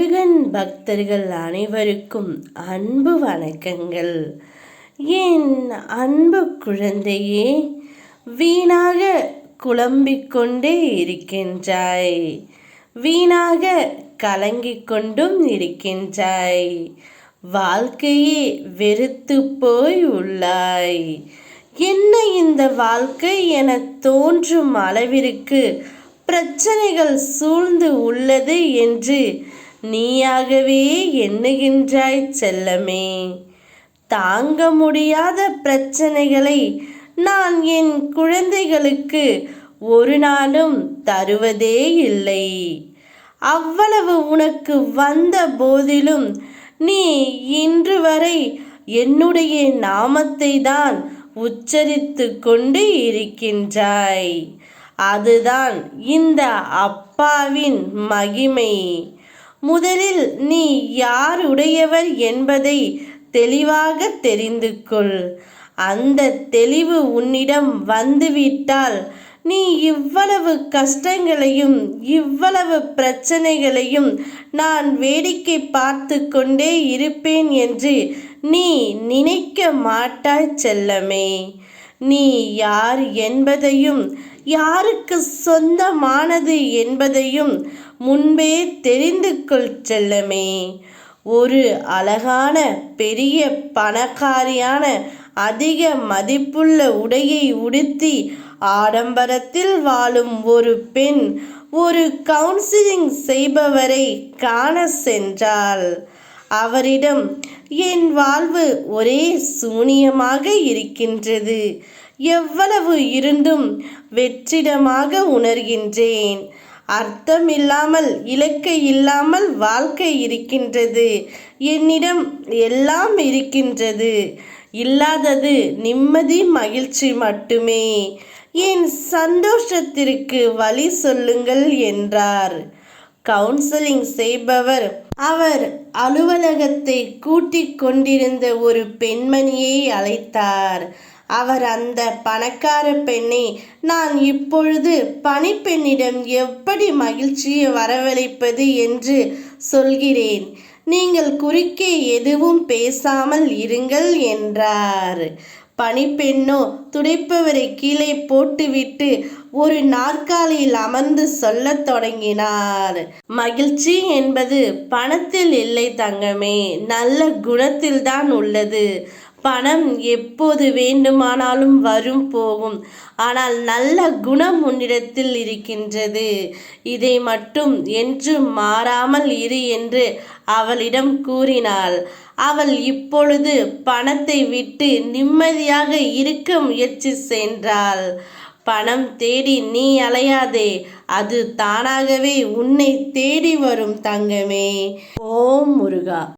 முருகன் பக்தர்கள் அனைவருக்கும் அன்பு வணக்கங்கள். என் அன்பு குழந்தையே வீணாக குழம்பிக் கொண்டே இருக்கின்றாய். வீணாக கலங்கிக் கொண்டும் இருக்கின்றாய். வாழ்க்கையே வெறுத்து போய் உள்ளாய். என்ன இந்த வாழ்க்கை என தோன்றும் அளவிற்கு பிரச்சனைகள் சூழ்ந்து உள்ளது என்று நீயாகவே எண்ணுகின்றாய் செல்லமே. தாங்க முடியாத பிரச்சனைகளை நான் என் குழந்தைகளுக்கு ஒரு நாளும் தருவதே இல்லை. அவ்வளவு உனக்கு வந்த போதிலும் நீ இன்று வரை என்னுடைய நாமத்தை தான் உச்சரித்து கொண்டு இருக்கின்றாய். அதுதான் இந்த அப்பாவின் மகிமை. முதலில் நீ யாருடையவர் என்பதை தெளிவாக தெரிந்து கொள் அந்த தெளிவு உன்னிடம் வந்துவிட்டால் நீ இவ்வளவு கஷ்டங்களையும் இவ்வளவு பிரச்சனைகளையும் நான் வேடிக்கை பார்த்து கொண்டே இருப்பேன் என்று நீ நினைக்க மாட்டாய் செல்லமே. நீ யார் என்பதையும் யாருக்கு சொந்தமானது என்பதையும் முன்பே தெரிந்து கொள் செல்லமே. ஒரு அழகான பெரிய பணக்காரியான அதிக மதிப்புள்ள உடையை உடுத்தி ஆடம்பரத்தில் வாழும் ஒரு பெண் ஒரு கவுன்சிலிங் செய்பவரை காண சென்றாள். அவரிடம் என் வாழ்வு ஒரே சூனியமாக இருக்கின்றது. எவ்வளவு இருந்தும் வெற்றிடமாக உணர்கின்றேன். அர்த்தம் இல்லாமல் இலக்கை இல்லாமல் வாழ்க்கை இருக்கின்றது. என்னிடம் எல்லாம் இருக்கின்றது. இல்லாதது நிம்மதி மகிழ்ச்சி மட்டுமே. என் சந்தோஷத்திற்கு வழி சொல்லுங்கள் என்றார். கவுன்சிலிங் செய்பவர் அவர் அலுவலகத்தை கூட்டிக் கொண்டிருந்த ஒரு பெண்மணியை அழைத்தார். அவர் அந்த பணக்கார பெண்ணை நான் இப்பொழுது பணிப்பெண்ணிடம் எப்படி மகிழ்ச்சியை வரவழைப்பது என்று சொல்கிறேன். நீங்கள் குறுக்கே எதுவும் பேசாமல் இருங்கள் என்றார். பணிப்பெண்ணோ துடைப்பவரை கீழே போட்டுவிட்டு ஒரு நாற்காலியில் அமர்ந்து சொல்லத் தொடங்கினார். மகிழ்ச்சி என்பது பணத்தில் இல்லை தங்கமே நல்ல குணத்தில்தான் உள்ளது. பணம் எப்போது வேண்டுமானாலும் வரும் போகும். ஆனால் நல்ல குணம் உன்னிடத்தில் இருக்கின்றது. இதை மட்டும் என்றும் மாறாமல் இரு என்று அவளிடம் கூறினாள். அவள் இப்பொழுது பணத்தை விட்டு நிம்மதியாக இருக்க முயற்சி சென்றாள். பணம் தேடி நீ அலையாதே அது தானாகவே உன்னை தேடி வரும் தங்கமே. ஓம் முருகா.